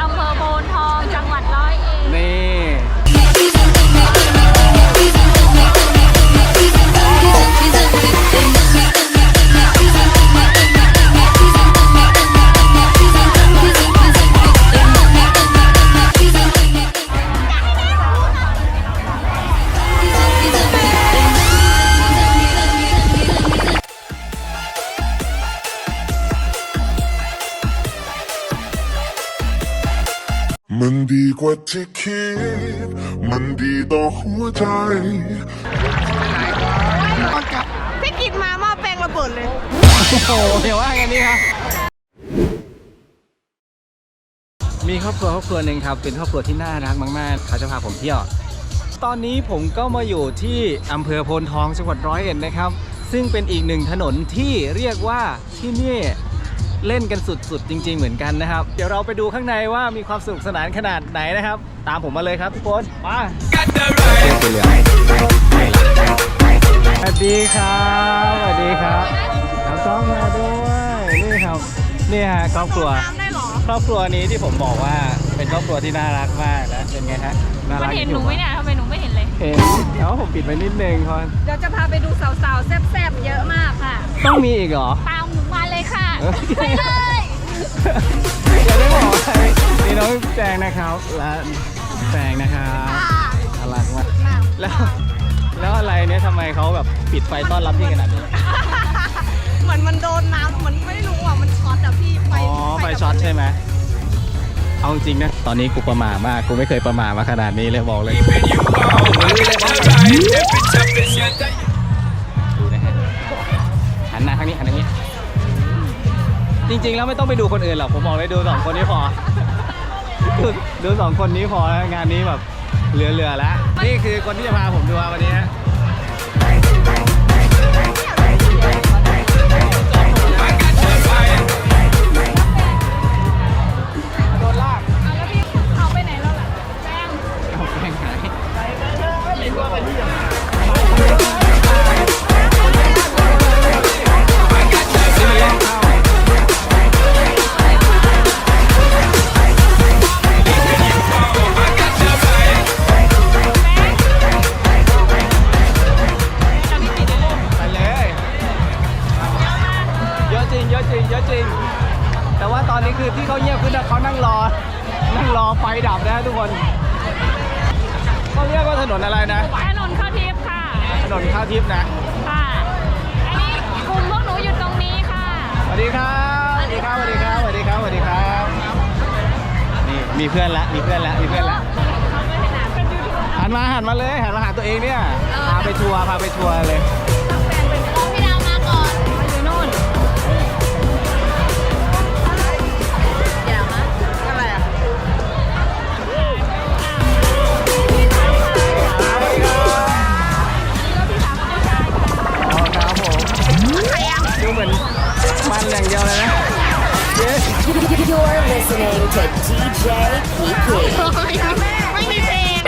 อำเภอโพนทองจังหวัดร้อยเอ็ดนี่ ที่คิด มันดีต่อหัวใจพี่กินมาหม้อแปลงระเบิดเลย โอ้โหเดี๋ยวว่ากันนี่ครับ มีครอบครัวครอบครัวหนึ่งครับ เป็นครอบครัวที่น่ารักมากๆ เขาจะพาผมเที่ยว ตอนนี้ผมก็มาอยู่ที่อำเภอโพนทองจังหวัดร้อยเอ็ดนะครับ ซึ่งเป็นอีกหนึ่งถนนที่เรียกว่าที่นี่ เล่นกันสุดๆ จริง ๆ เหมือนกันนะครับ เดี๋ยวเราไปดูข้างในว่ามีความสนุกสนานขนาดไหนนะครับ ตามผมมาเลยครับทุกคนมาสวัสดีครับสวัสดีครับเอากล้องมาด้วยนี่ครับนี่ฮะครอบครัวน้ำได้เหรอครอบครัวนี้ที่ผมบอกว่าเป็นครอบครัวที่น่ารักมากนะเป็นไงฮะน่ามัรันกเห็นหนูไหมเนี่ยทำไมหนูไม่ เห็นเลยเห็นแต่ว่าผมปิดไปนิดนึงคอนเดี๋ยวจะพาไปดูสาวๆแซ่บๆเยอะมากค่ะ ต้องมีอีกเหรอ ตามหนูมาเลยค่ะเออไปเลยเดี๋ยวได้บอกว่านี่น้องแจงนะครับ และแจงนะครับน่ารักมากแล้วแล้วอะไรเนี่ยทำไมเขาแบบปิดไฟต้อนรับพี่ขนาดนี้ เหมือนมันโดนน้ำมันไม่รู้อะ มันช็อตอะพี่ไฟอ๋อไฟช็อตใช่ไหม เอาจริงนะ ตอนนี้กูประหม่ามาก กูไม่เคยประหม่ามาขนาดนี้เลยบอกเลย ดูนะฮะหันหน้าทางนี้หันทางนี้ จริงๆ แล้วไม่ต้องไปดูคนอื่นหรอก ผมบอกเลยดูสองคนนี้พอ ดูดูสองคนนี้พอแล้วงานนี้แบบเหลือๆแล้ว นี่คือคนที่จะพาผมดูวันนี้ฮะ ไม่มีเพลง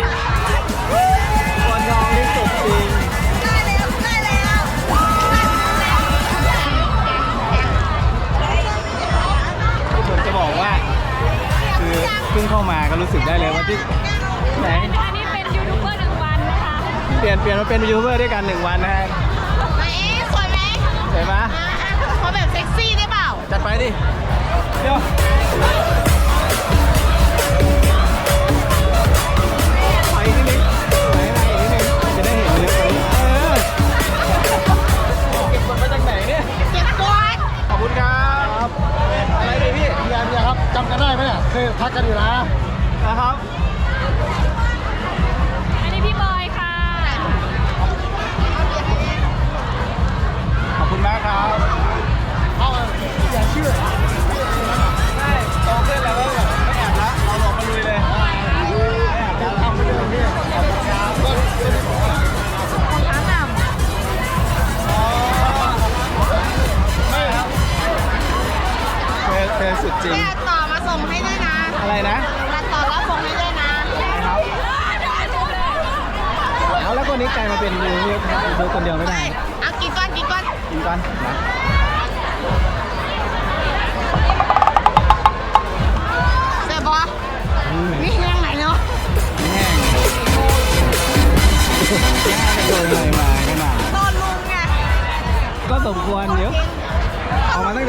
คนน้องที่สุดจริงได้แล้วได้แล้วผมจะบอกว่า คือเพิ่งเข้ามาก็รู้สึกได้เลยว่าที่ไหนอันนี้เป็นยูทูบเบอร์หนึ่งวันนะคะเปลี่ยนเปลี่ยนมาเป็นยูทูบเบอร์ด้วยกันหนึ่งวันนะฮะไหนสวยไหมเห็นไหมขอแบบเซ็กซี่ได้เปล่า จัดไปดิเดี๋ยว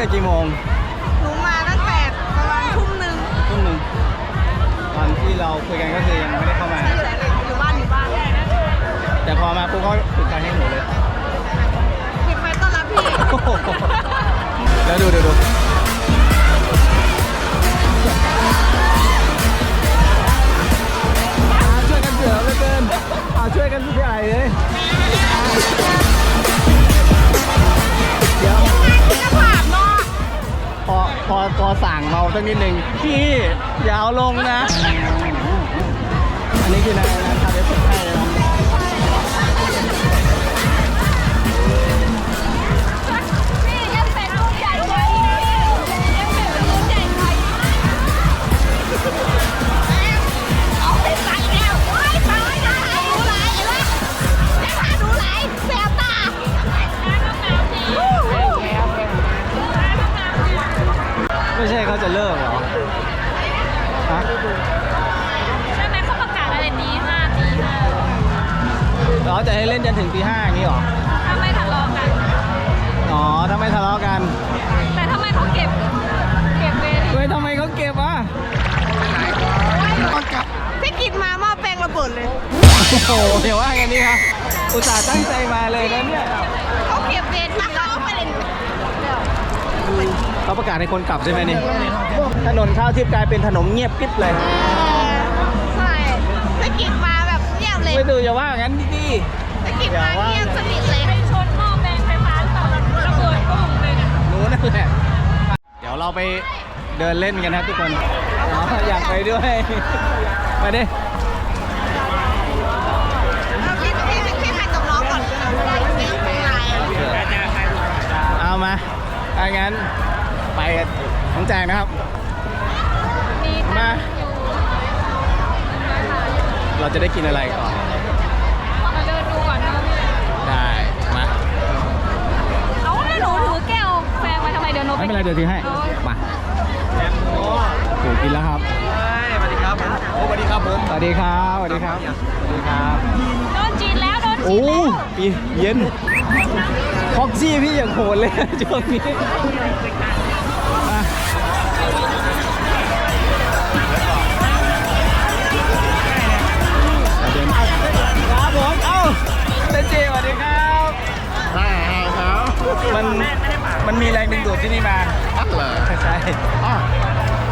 แต่กี่โมงหนูมาตั้งแต่ประมาณทุ่มหนึ่งทุ่มหนึ่งตอนที่เราคุยกันก็คือยังไม่ได้เข้ามาอยู่ไหนเลยอยู่บ้านอยู่บ้านแต่พอมาปุ๊บเขาปิดไฟให้หนูเลยปิดไฟต้อนรับพี่แล้วดูดูดูอ่าช่วยกันเสือเหลือเกินเอาช่วยกันพี่ใหญ่เลย เดี๋ยวพอ พอพอสั่งเมาสักนิดหนึ่งพี่ยาวลงนะ อันนี้คือนะ เขาประกาศให้คนกลับใช่ไหมนี่ ถนนข้าวทิพย์กลายเป็นถนนเงียบกริบเลย ใช่พี่กินมาแบบเงียบเลยไม่ดูอย่าว่างั้นดิพี่กินมาเงียบสนิทเลยไปชนหม้อแปลงไฟฟ้าหรือเปล่าระเบิดปุ้งเลยเนี่ยหนูนั่นแหละ เดี๋ยวเราไปเดินเล่นกันนะครับทุกคนอ๋ออยากไปด้วยไปดิเอาพี่พี่พี่ไปกับน้องก่อนไม่ได้พี่เป็นไรเอามาถ้างั้น ไปกันน้องแจงนะครับมีมาอยู่เราจะได้กินอะไรก่อน มาเดินดูก่อนเนาะได้ มา เอาให้หนูถือแก้วแฟงมาทำไมเดี๋ยวหนูไม่เป็นไรเดี๋ยวทีให้อามาถือกินแล้วครับสวัสดีครับโอ้สวัสดีครับผม สวัสดีครับ สวัสดีครับ สวัสดีครับ โดนจีนแล้ว โดนจีโอ้นแล้วปีเย็นฟ็อกซี่พี่อย่างโหดเลย ช่วงนี้ เซนจิสวัสดีครับได้ครับมันมันมีแรงดึงดูดที่นี่มาอักเหรอใช่อ๋อ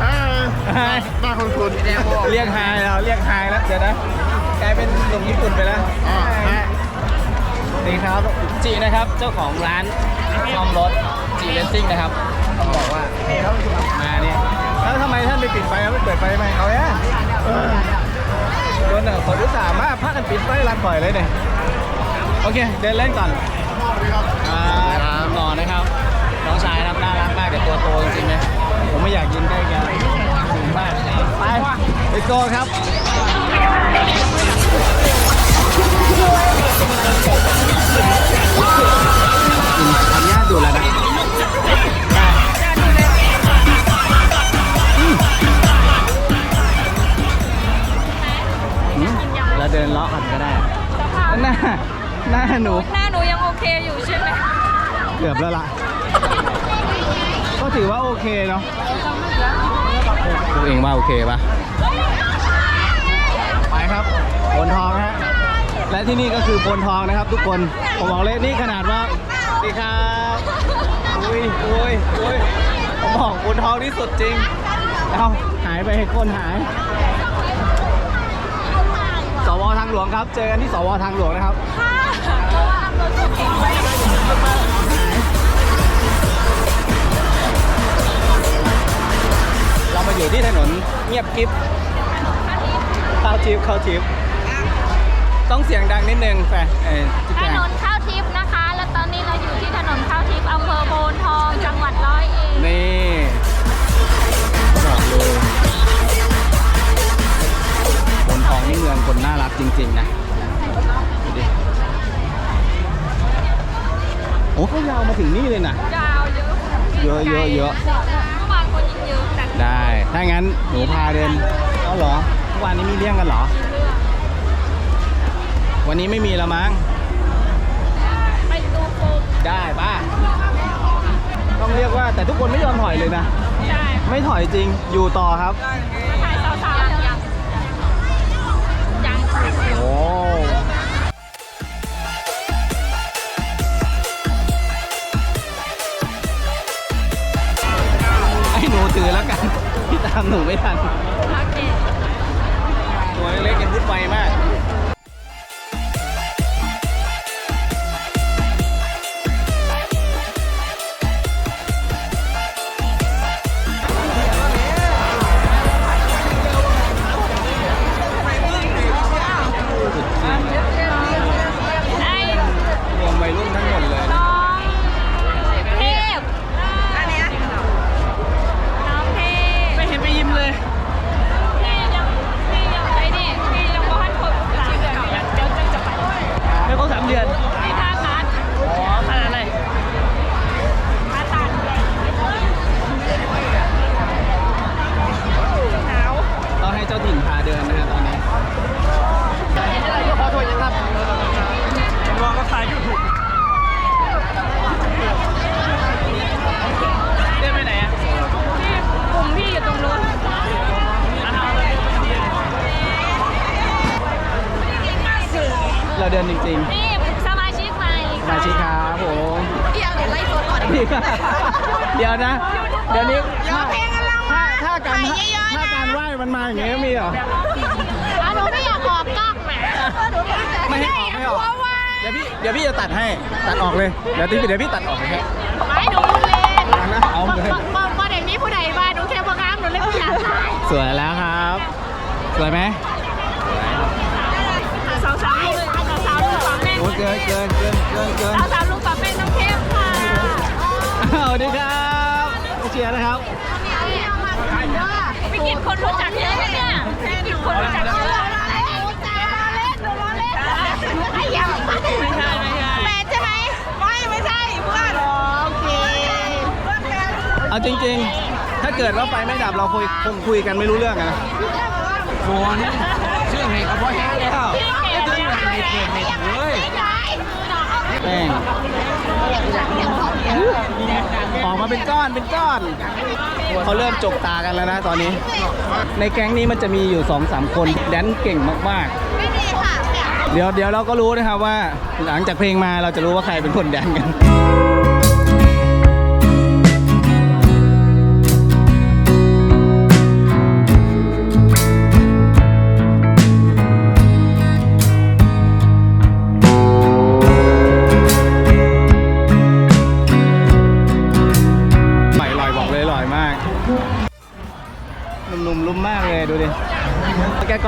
เออหน้าคุณคุณเรียกไฮเราเรียกไฮแล้วเดี๋ยวนะกลายเป็นหนุ่มญี่ปุ่นไปแล้วอ๋อฮะนี่ครับจีนะครับเจ้าของร้านซ่อมรถจีเลสซิ่งนะครับต้องบอกว่ามาเนี่ยแล้วทำไมท่านไปปิดไฟแล้วไม่เปิดไฟไหมเขาเนี่ยเออโดนเนี่ยคนอุตส่าห์มาพากันปิดไฟรันบ่อยเลยเนี่ย โอเค เดินเล่นก่อนอ่าต่อนะครับ น้องชายนะครับน่ารักมากแต่ตัวโตจริงๆนะผมไม่อยากยืนใกล้แกสูงมากไปไปโกครับขออนุญาตดูแล้วนะอืมเราเดินเลาะกันก็ได้สภาพหน้า หน้าหนู หน้าหนูยังโอเคอยู่ใช่ไหมเกือบแล้วล่ะ ก็ถือว่าโอเคเนาะตัวเองว่าโอเคปะไปครับโพนทองนะฮะ และที่นี่ก็คือโพนทองนะครับ ทุกคน ผมบอกเลยนี่ขนาดว่าสวัสดีครับอุ้ยอุ้ยอุ้ยผมบอกโพนทองที่สุดจริง เอาหายไปคนหายสวทางหลวงครับ เจอกันที่สวทางหลวงนะครับ เรามาอยู่ที่ถนนเงียบกริบเข้าทิปเข้าทิปต้องเสียงดังนิดนึงแฟนเอ้ยจิ๊กถแจงนนข้าวทิพย์นะคะ แล้วตอนนี้เราอยู่ที่ถนนข้าวทิพย์อำเภอโพนทองจังหวัดร้อยเอ็ดนี่บอกเลยคนทองนี่เมืองคนน่ารักจริง ๆ นะ โอ้เขายาวมาถึงนี่เลยนะ ยาวเยอะเยอะเยอะเยอะเมื่อวานคนยังเยอะแต่ได้ ถ้างั้นหนูพาเดินเอาเหรอทุกวันนี้มีเลี้ยงกันเหรอ วันนี้ไม่มีแล้วมั้ง ไปดูโฟมได้ป่ะ ต้องเรียกว่าแต่ทุกคนไม่ยอมถอยเลยนะ ใช่ไม่ถอยจริง อยู่ต่อครับถ่ายสาวๆยังยังโอ้ามหนูไม่ทันโอเคตัวเล็กๆยังพุดไวมาก เดี๋ยวนะ เดี๋ยวนี้ถ้าเพลงกันแล้วถ้าถ้าการถ่ายเยอะๆนะ ถ้าการไหว้มันมาอย่างเงี้ยมีเหรอ อะหนูไม่อยากออกกล้องแหมไม่ให้ออกไม่ออกเพราะว่าเดี๋ยวพี่เดี๋ยวพี่จะตัดให้ตัดออกเลยเดี๋ยวพี่เดี๋ยวพี่ตัดออกเลยครับไม่หนูพูดเล่นเอานะเอาเลย บอกบอกบอกเดี๋ยวนี้ผู้ใดบ้านหนูแค่บอกอ้างหนูเลยไม่อยากถ่ายสวยแล้วครับ สวยไหมสาวสาวลูกสาวสาวลูกฝาแม่งโอ้ยเกินเกินเกินเกินเกินสาวสาวลูกฝาแม่งน้องเทพค่ะ สวัสดีครับ เชียร์นะครับไปกินคนรู้จักเยอะไหมเนี่ยไปกินคนรู้จักเยอะไอ้ยังไม่ใช่ไม่ใช่แฟนใช่ไหมไม่ไม่ใช่เพื่อนโอเคเอาจริงๆ ถ้าเกิดว่าไฟไม่ดับเราคุยคงคุยกันไม่รู้เรื่องอะนะโฟนเชื่อเหตุกับพ่อแห้แล้วไม่ถึงเหตุเกิดเหตุเลย แม่งออกมาเป็นก้อนเป็นก้อน เขาเริ่มจกตากันแล้วนะตอนนี้ ในแก๊งนี้มันจะมีอยู่2อสามคนแดนเก่งมากไม่มีค่ะๆเดี๋ยวเดี๋ยวเราก็รู้นะครับว่าหลังจากเพลงมาเราจะรู้ว่าใครเป็นคนแดนกัน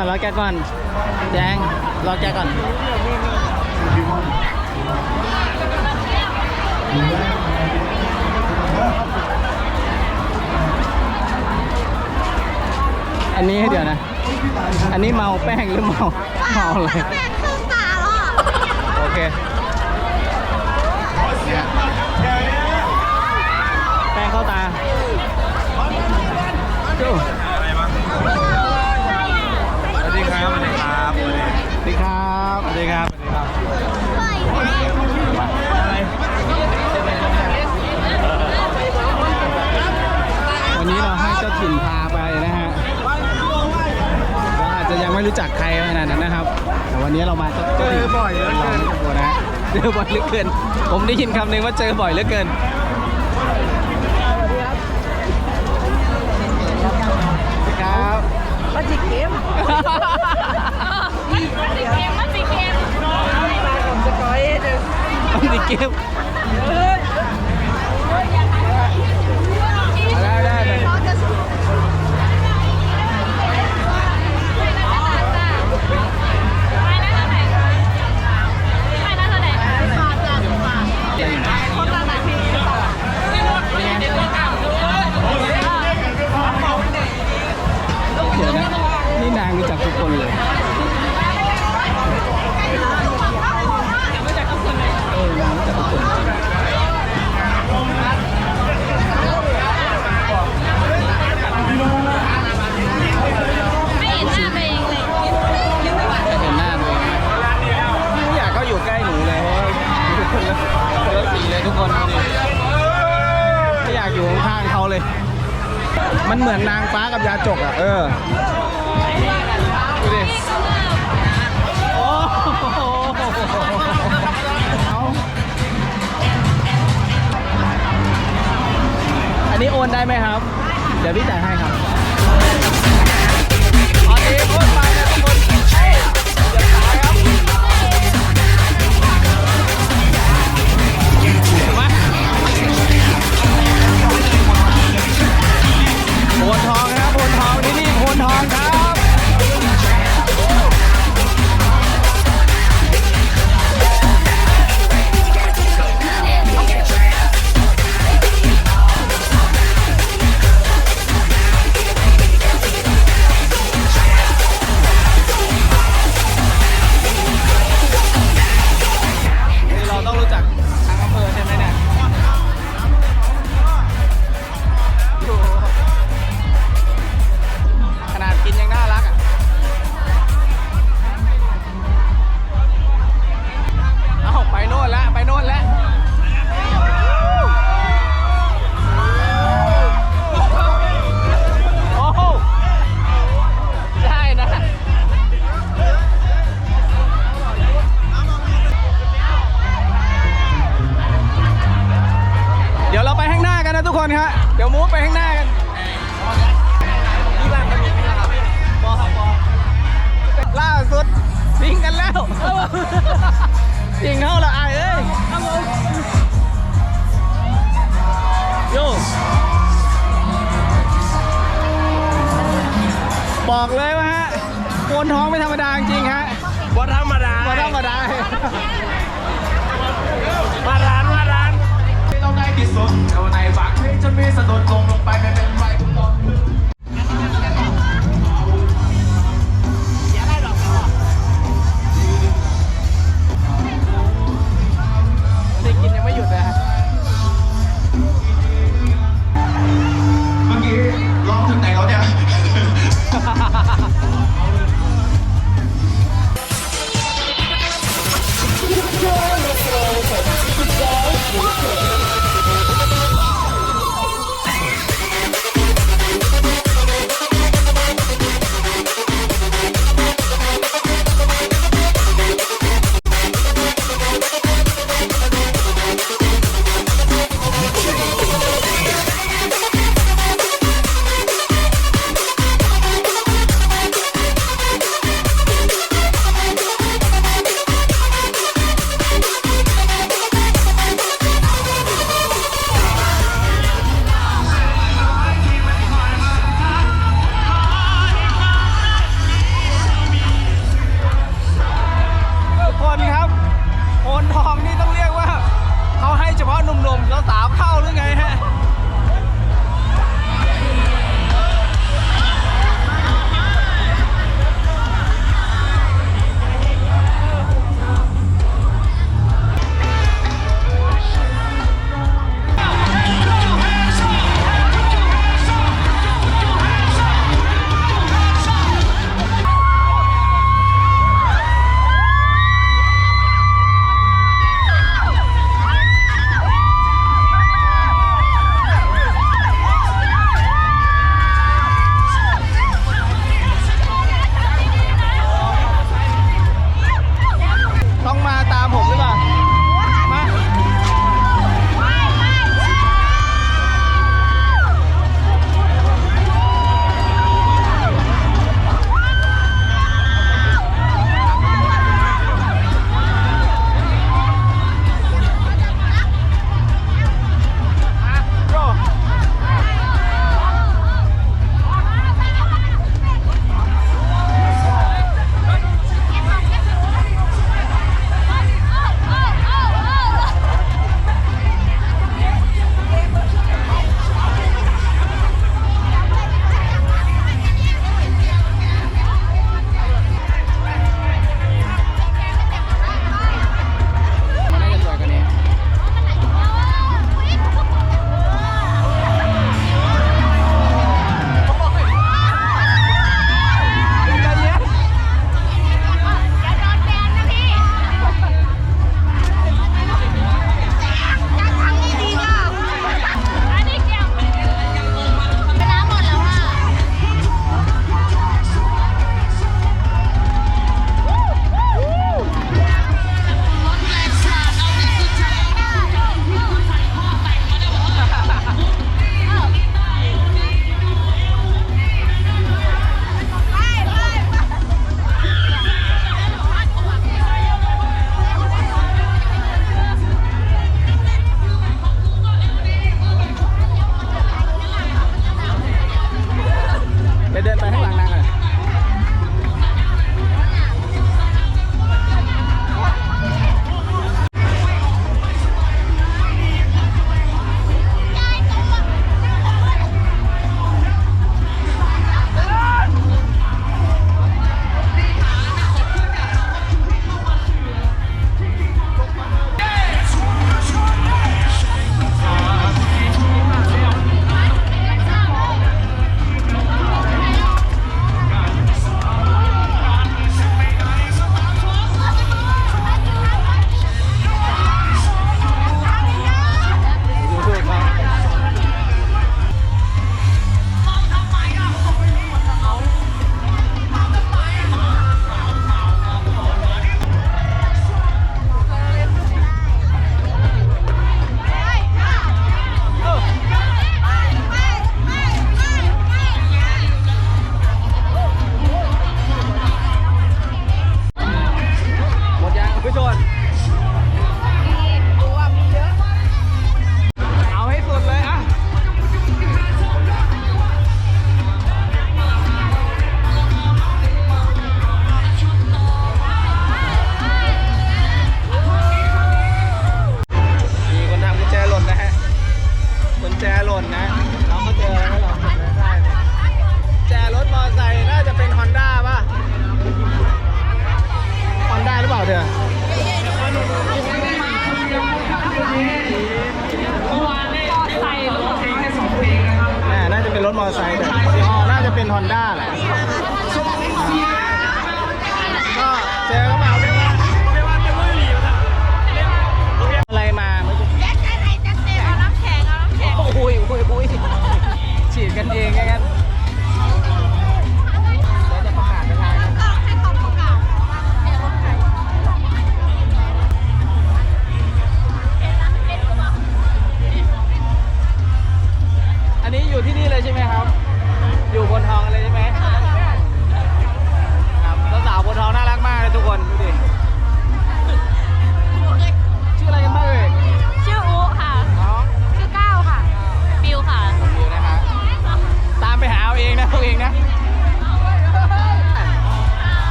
อแกก่อนรอแกก่อนแจงรอแกก่อนอันนี้เดี๋ยวนะ อันนี้เมาแป้งหรือเมาเมาอะไรแม่ขึ้นตาแล้วอะโอเคแป้งเข้าตาดู สวัสดีครับสวัสดีครับ ส วัสดีครับสวัสดีครับวันนี้เราให้เจ้าถิ่นพาไปนะฮะก็อาจจะยังไม่รู้จักใครขนาดนั้นนะครับ แต่วันนี้เรามาเจ้าถิ่นเจอบ่อยเหลือเกินราไม่กลัวนะเจอบ่อยเหลือเกิน ผมได้ยินคำหนึ่งว่าเจอบ่อยเหลือเกิน เกม มันเหมือนนางฟ้ากับยาจกอะ เอออันนี้โอนได้ไหมครับ เดี๋ยวพี่จ่ายให้ครับ คนทองครับคนทองที่นี่คนทองครับ สาวเข้า